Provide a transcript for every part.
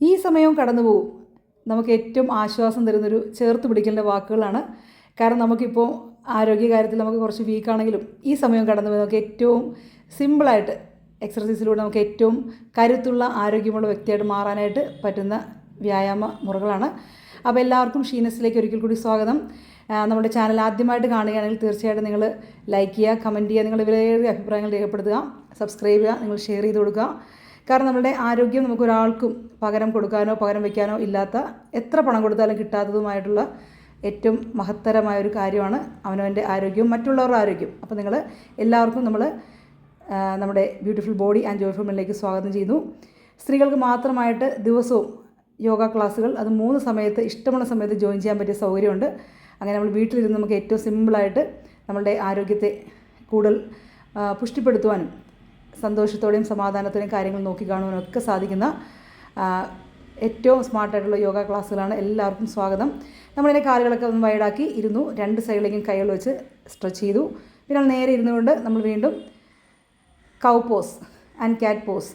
ഈ സമയവും കടന്നു പോകും. നമുക്ക് ഏറ്റവും ആശ്വാസം തരുന്നൊരു ചേർത്ത് പിടിക്കേണ്ട വാക്കുകളാണ്. കാരണം നമുക്കിപ്പോൾ ആരോഗ്യകാര്യത്തിൽ നമുക്ക് കുറച്ച് വീക്കാണെങ്കിലും ഈ സമയം കടന്നു പോയി നമുക്ക് ഏറ്റവും സിമ്പിളായിട്ട് എക്സർസൈസിലൂടെ നമുക്ക് ഏറ്റവും കരുത്തുള്ള ആരോഗ്യമുള്ള വ്യക്തിയായിട്ട് മാറാനായിട്ട് പറ്റുന്ന വ്യായാമ മുറകളാണ്. അപ്പോൾ എല്ലാവർക്കും ഷീനസിലേക്ക് ഒരിക്കൽ കൂടി സ്വാഗതം. നമ്മുടെ ചാനൽ ആദ്യമായിട്ട് കാണുകയാണെങ്കിൽ തീർച്ചയായിട്ടും നിങ്ങൾ ലൈക്ക് ചെയ്യുക കമന്റ് ചെയ്യുക നിങ്ങളുടെ വിലയേറിയ അഭിപ്രായങ്ങൾ രേഖപ്പെടുത്തുക സബ്സ്ക്രൈബ് ചെയ്യുക നിങ്ങൾ ഷെയർ ചെയ്ത് കൊടുക്കുക. കാരണം നമ്മുടെ ആരോഗ്യം നമുക്ക് ഒരാൾക്കും പകരം കൊടുക്കാനോ പകരം വയ്ക്കാനോ ഇല്ലാത്ത എത്ര പണം കൊടുത്താലും കിട്ടാത്തതുമായിട്ടുള്ള ഏറ്റവും മഹത്തരമായ ഒരു കാര്യമാണ് അവനവന്റെ ആരോഗ്യവും മറ്റുള്ളവരുടെ ആരോഗ്യം. അപ്പോൾ നിങ്ങൾ എല്ലാവർക്കും നമ്മൾ നമ്മുടെ ബ്യൂട്ടിഫുൾ ബോഡി ആൻഡ് ജോയ്ഫുൾ മെല്ലിലേക്ക് സ്വാഗതം ചെയ്യുന്നു. സ്ത്രീകൾക്ക് മാത്രമായിട്ട് ദിവസവും യോഗ ക്ലാസ്സുകൾ അത് മൂന്ന് സമയത്ത് ഇഷ്ടമുള്ള സമയത്ത് ജോയിൻ ചെയ്യാൻ പറ്റിയ സൗകര്യമുണ്ട്. അങ്ങനെ നമ്മൾ വീട്ടിലിരുന്ന് നമുക്ക് ഏറ്റവും സിമ്പിളായിട്ട് നമ്മളുടെ ആരോഗ്യത്തെ കൂടുതൽ പുഷ്ടിപ്പെടുത്തുവാനും സന്തോഷത്തോടെയും സമാധാനത്തോടെയും കാര്യങ്ങൾ നോക്കി കാണുവാനും ഒക്കെ സാധിക്കുന്ന ഏറ്റവും സ്മാർട്ടായിട്ടുള്ള യോഗ ക്ലാസ്സുകളാണ് എല്ലാവർക്കും സ്വാഗതം. നമ്മളിതിന്റെ കാലുകളൊക്കെ ഒന്ന് വൈഡാക്കി ഇരുന്നു രണ്ട് സൈഡിലേക്കും കൈകൾ വെച്ച് സ്ട്രെച്ച് ചെയ്തു. പിന്നെ നേരെ ഇരുന്നുകൊണ്ട് നമ്മൾ വീണ്ടും cow pose and cat pose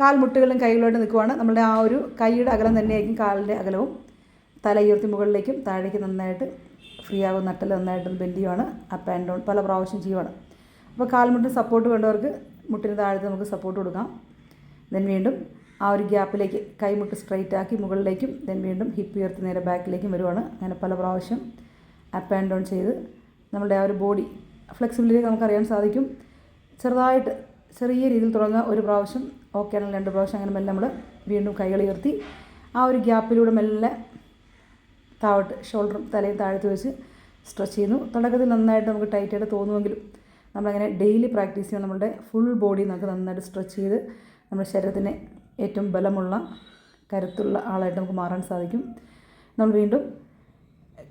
കാൽമുട്ടുകളും കൈകളുമായിട്ട് നിൽക്കുവാണ്. നമ്മുടെ ആ ഒരു കൈയുടെ അകലം തന്നെയായിരിക്കും കാലിന്റെ അകലവും. തല ഉയർത്തി മുകളിലേക്കും താഴേക്ക് നന്നായിട്ട് ഫ്രീ ആകും നട്ടൽ നന്നായിട്ട് ബെൻഡ് ചെയ്യുവാണ്. അപ്പ് ആൻഡ് ഡൗൺ പല പ്രാവശ്യം ചെയ്യുവാണ്. അപ്പോൾ കാൽമുട്ടിന് സപ്പോർട്ട് വേണ്ടവർക്ക് മുട്ടിന് താഴത്ത് നമുക്ക് സപ്പോർട്ട് കൊടുക്കാം. ദെൻ വീണ്ടും ആ ഒരു ഗ്യാപ്പിലേക്ക് കൈമുട്ട് സ്ട്രൈറ്റ് ആക്കി മുകളിലേക്കും ദെൻ വീണ്ടും ഹിപ്പ് ഉയർത്തി നേരെ ബാക്കിലേക്കും വരുവാണ്. അങ്ങനെ പല പ്രാവശ്യം അപ്പ് ആൻഡ് ഡൗൺ ചെയ്ത് നമ്മുടെ ആ ഒരു ബോഡി ഫ്ലെക്സിബിലിറ്റി നമുക്കറിയാൻ സാധിക്കും. ചെറുതായിട്ട് ചെറിയ രീതിയിൽ തുടങ്ങുക ഒരു പ്രാവശ്യം ഓക്കെ ആണെങ്കിൽ രണ്ട് പ്രാവശ്യം അങ്ങനെ മെല്ലെ നമ്മൾ വീണ്ടും കൈകൾ ഉയർത്തി ആ ഒരു ഗ്യാപ്പിലൂടെ മെല്ലെ താഴോട്ട് ഷോൾഡറും തലയും താഴത്ത് വെച്ച് സ്ട്രെച്ച് ചെയ്യുന്നു. തുടക്കത്തിൽ നന്നായിട്ട് നമുക്ക് ടൈറ്റായിട്ട് തോന്നുമെങ്കിലും നമ്മളങ്ങനെ ഡെയിലി പ്രാക്ടീസ് ചെയ്യുമ്പോൾ നമ്മുടെ ഫുൾ ബോഡി നമുക്ക് നന്നായിട്ട് സ്ട്രെച്ച് ചെയ്ത് നമ്മുടെ ശരീരത്തിന് ഏറ്റവും ബലമുള്ള കരുത്തുള്ള ആളായിട്ട് നമുക്ക് മാറാൻ സാധിക്കും. നമ്മൾ വീണ്ടും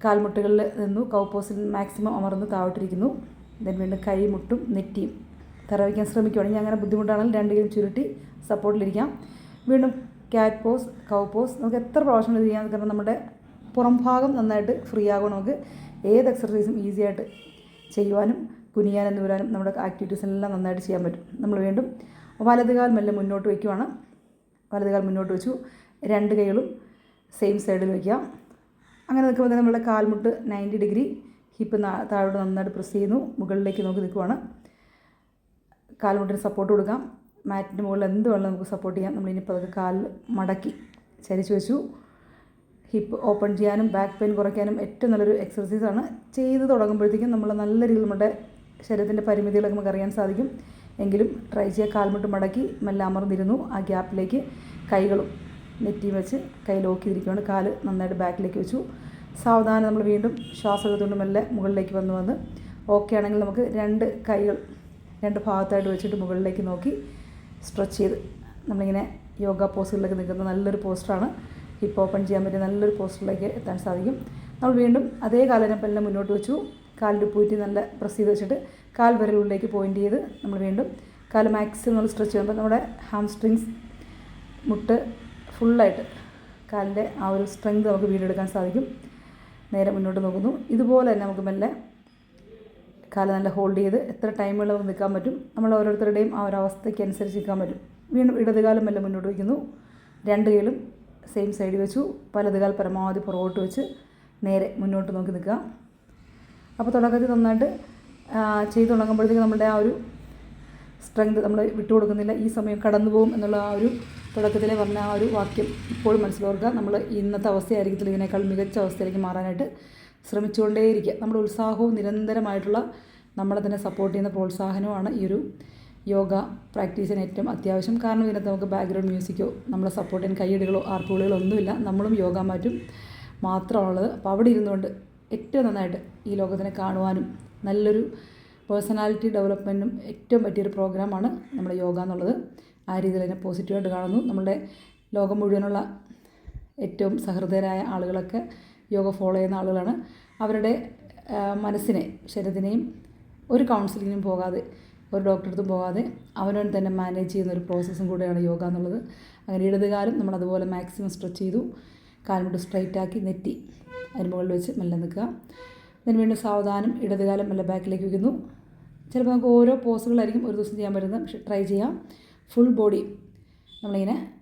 കാൽമുട്ടുകളിൽ നിന്നു കൗപ്പോസിൽ മാക്സിമം അമർന്ന് താവിട്ടിരിക്കുന്നു ദെൻ വീണ്ടും കൈ മുട്ടും നെറ്റിയും തറവിക്കാൻ ശ്രമിക്കുകയാണെങ്കിൽ അങ്ങനെ ബുദ്ധിമുട്ടാണെങ്കിൽ രണ്ട് കൈയും ചുരുട്ടി സപ്പോർട്ടിലിരിക്കാം വീണ്ടും ക്യാറ്റ് പോസ് കൗ പോസ് നമുക്ക് എത്ര പ്രാവശ്യം ചെയ്യാം? കാരണം നമ്മുടെ പുറംഭാഗം നന്നായിട്ട് ഫ്രീ ആകും നമുക്ക്. ഏത് എക്സർസൈസും ഈസിയായിട്ട് ചെയ്യുവാനും കുനിയാനും വരാനും നമ്മുടെ ആക്ടിവിറ്റീസ് എല്ലാം നന്നായിട്ട് ചെയ്യാൻ പറ്റും. നമ്മൾ വീണ്ടും വലതുകാൽ മെല്ലെ മുന്നോട്ട് വയ്ക്കുവാണ്. വലതുകാൽ മുന്നോട്ട് വെച്ചു. രണ്ട് കൈകളും സെയിം സൈഡിൽ വയ്ക്കാം അങ്ങനെ നിൽക്കുമ്പോൾ നമ്മുടെ കാൽമുട്ട് നയന്റി ഡിഗ്രി ഹിപ്പ് താഴോട്ട് നന്നായിട്ട് പ്രസ് ചെയ്യുന്നു. മുകളിലേക്ക് നോക്കി നിൽക്കുവാണ്. കാൽമുട്ടിന് സപ്പോർട്ട് കൊടുക്കാം. മാറ്റിന്റെ മുകളിൽ എന്ത് വേണമെങ്കിലും നമുക്ക് സപ്പോർട്ട് ചെയ്യാം. നമ്മളിനിപ്പോൾ അതൊക്കെ കാലിൽ മടക്കി ചരിച്ചു വെച്ചു. ഹിപ്പ് ഓപ്പൺ ചെയ്യാനും ബാക്ക് പെയിൻ കുറയ്ക്കാനും ഏറ്റവും നല്ലൊരു എക്സർസൈസാണ് ചെയ്ത് തുടങ്ങുമ്പോഴത്തേക്കും നമ്മൾ നല്ല രീതിയിൽ നമ്മുടെ ശരീരത്തിന്റെ പരിമിതികളൊക്കെ നമുക്ക് അറിയാൻ സാധിക്കും. എങ്കിലും ട്രൈ ചെയ്യുക കാൽമുട്ട് മടക്കി മെല്ലെ അമർന്നിരുന്നു. ആ ഗ്യാപ്പിലേക്ക് കൈകളും നെറ്റി വെച്ച് കൈ ലോക്ക് ചെയ്തിരിക്കുകയാണ് കാൽ നന്നായിട്ട് ബാക്കിലേക്ക് വെച്ചു. സാവധാനം നമ്മൾ വീണ്ടും ശ്വാസം മെല്ലെ മുകളിലേക്ക് വന്ന് വന്ന് ഓക്കെ ആണെങ്കിൽ നമുക്ക് രണ്ട് കൈകൾ രണ്ട് ഭാഗത്തായിട്ട് വെച്ചിട്ട് മുകളിലേക്ക് നോക്കി സ്ട്രെച്ച് ചെയ്ത് നമ്മളിങ്ങനെ യോഗ പോസ്റ്റുകളിലൊക്കെ നിൽക്കുന്ന നല്ലൊരു പോസ്റ്ററാണ് ഹിപ്പ് ഓപ്പൺ ചെയ്യാൻ പറ്റിയ നല്ലൊരു പോസ്റ്ററിലേക്ക് എത്താൻ സാധിക്കും. നമ്മൾ വീണ്ടും അതേ കാലം എല്ലാം മുന്നോട്ട് വെച്ചു. കാലിന്റെ പൂറ്റി നല്ല പ്രസ് ചെയ്ത് വെച്ചിട്ട് കാൽ വിരലുകളിലേക്ക് പോയിന്റ് ചെയ്ത് നമ്മൾ വീണ്ടും കാൽ മാക്സിമം നമ്മൾ സ്ട്രെച്ച് ചെയ്യുമ്പോൾ നമ്മുടെ ഹാം സ്ട്രിങ്സ് മുട്ട് ഫുള്ളായിട്ട് കാലിന്റെ ആ ഒരു സ്ട്രെങ്ത് നമുക്ക് വീണ്ടെടുക്കാൻ സാധിക്കും. നേരെ മുന്നോട്ട് നോക്കുന്നു. ഇതുപോലെ തന്നെ നമുക്ക് മെല്ലെ കാൽ നല്ല ഹോൾഡ് ചെയ്ത് എത്ര ടൈമുകൾ നമുക്ക് നിൽക്കാൻ പറ്റും. നമ്മൾ ഓരോരുത്തരുടെയും ആ ഒരു അവസ്ഥയ്ക്ക് അനുസരിച്ച് നിൽക്കാൻ പറ്റും. വീണ്ടും ഇടതുകാലം മെല്ലെ മുന്നോട്ട് വയ്ക്കുന്നു. രണ്ട് കൈയിലും സെയിം സൈഡിൽ വെച്ചു. വലതുകാൽ പരമാവധി പുറകോട്ട് വെച്ച് നേരെ മുന്നോട്ട് നോക്കി നിൽക്കുക. അപ്പോൾ തുടക്കത്തിൽ നന്നായിട്ട് ചെയ്ത് തുടങ്ങുമ്പോഴത്തേക്ക് നമ്മുടെ ആ ഒരു സ്ട്രെങ്ത് നമ്മൾ വിട്ടു കൊടുക്കുന്നില്ല. ഈ സമയം കടന്നു പോകും എന്നുള്ള ആ ഒരു തുടക്കത്തിലെ പറഞ്ഞ ആ ഒരു വാക്യം ഇപ്പോഴും മനസ്സിലോർക്കുക. നമ്മൾ ഇന്നത്തെ അവസ്ഥയായിരിക്കത്തില്ല. ഇതിനേക്കാൾ മികച്ച അവസ്ഥയിലേക്ക് മാറാനായിട്ട് ശ്രമിച്ചുകൊണ്ടേയിരിക്കുക. നമ്മുടെ ഉത്സാഹവും നിരന്തരമായിട്ടുള്ള നമ്മളെ തന്നെ സപ്പോർട്ട് ചെയ്യുന്ന പ്രോത്സാഹനവുമാണ് ഈ ഒരു യോഗ പ്രാക്ടീസിന് ഏറ്റവും അത്യാവശ്യം. കാരണം ഇതിനകത്ത് നമുക്ക് ബാക്ക്ഗ്രൗണ്ട് മ്യൂസിക്കോ നമ്മളെ സപ്പോർട്ട് ചെയ്യാൻ കൈയടികളോ ആർപ്പുകളോ ഒന്നുമില്ല. നമ്മളും യോഗ മാറ്റും മാത്രമുള്ളത് അപ്പോൾ അവിടെ ഇരുന്നുകൊണ്ട് ഏറ്റവും നന്നായിട്ട് ഈ ലോകത്തിനെ കാണുവാനും നല്ലൊരു പേഴ്സണാലിറ്റി ഡെവലപ്മെന്റും ഏറ്റവും പറ്റിയൊരു പ്രോഗ്രാമാണ് നമ്മുടെ യോഗ എന്നുള്ളത്. ആ രീതിയിൽ തന്നെ പോസിറ്റീവായിട്ട് കാണുന്നു. നമ്മുടെ ലോകം മുഴുവനുള്ള ഏറ്റവും സഹൃദയരായ ആളുകളൊക്കെ യോഗ ഫോളോ ചെയ്യുന്ന ആളുകളാണ്. അവരുടെ മനസ്സിനെ ശരീരത്തിനെയും ഒരു കൗൺസിലിങ്ങിനും പോകാതെ ഒരു ഡോക്ടറെടുത്തും പോകാതെ അവനവൻ തന്നെ മാനേജ് ചെയ്യുന്ന ഒരു പ്രോസസ്സും കൂടെയാണ് യോഗ എന്നുള്ളത്. അങ്ങനെ ഇടതുകാലം നമ്മളതുപോലെ മാക്സിമം സ്ട്രെച്ച് ചെയ്തു കാൽമുട്ട് സ്ട്രൈറ്റ് ആക്കി നെറ്റി അതിന് മുകളിൽ വെച്ച് മെല്ലെ നിൽക്കുക. then വീണ്ടും സാവധാനം ഇടതുകാലം മെല്ലെ ബാക്കിലേക്ക് വയ്ക്കുന്നു. ചിലപ്പോൾ നമുക്ക് ഓരോ പോസുകളായിരിക്കും ഒരു ദിവസം ചെയ്യാൻ പറ്റുന്നത്. പക്ഷെ ട്രൈ ചെയ്യാം. ഫുൾ ബോഡി നമ്മളിങ്ങനെ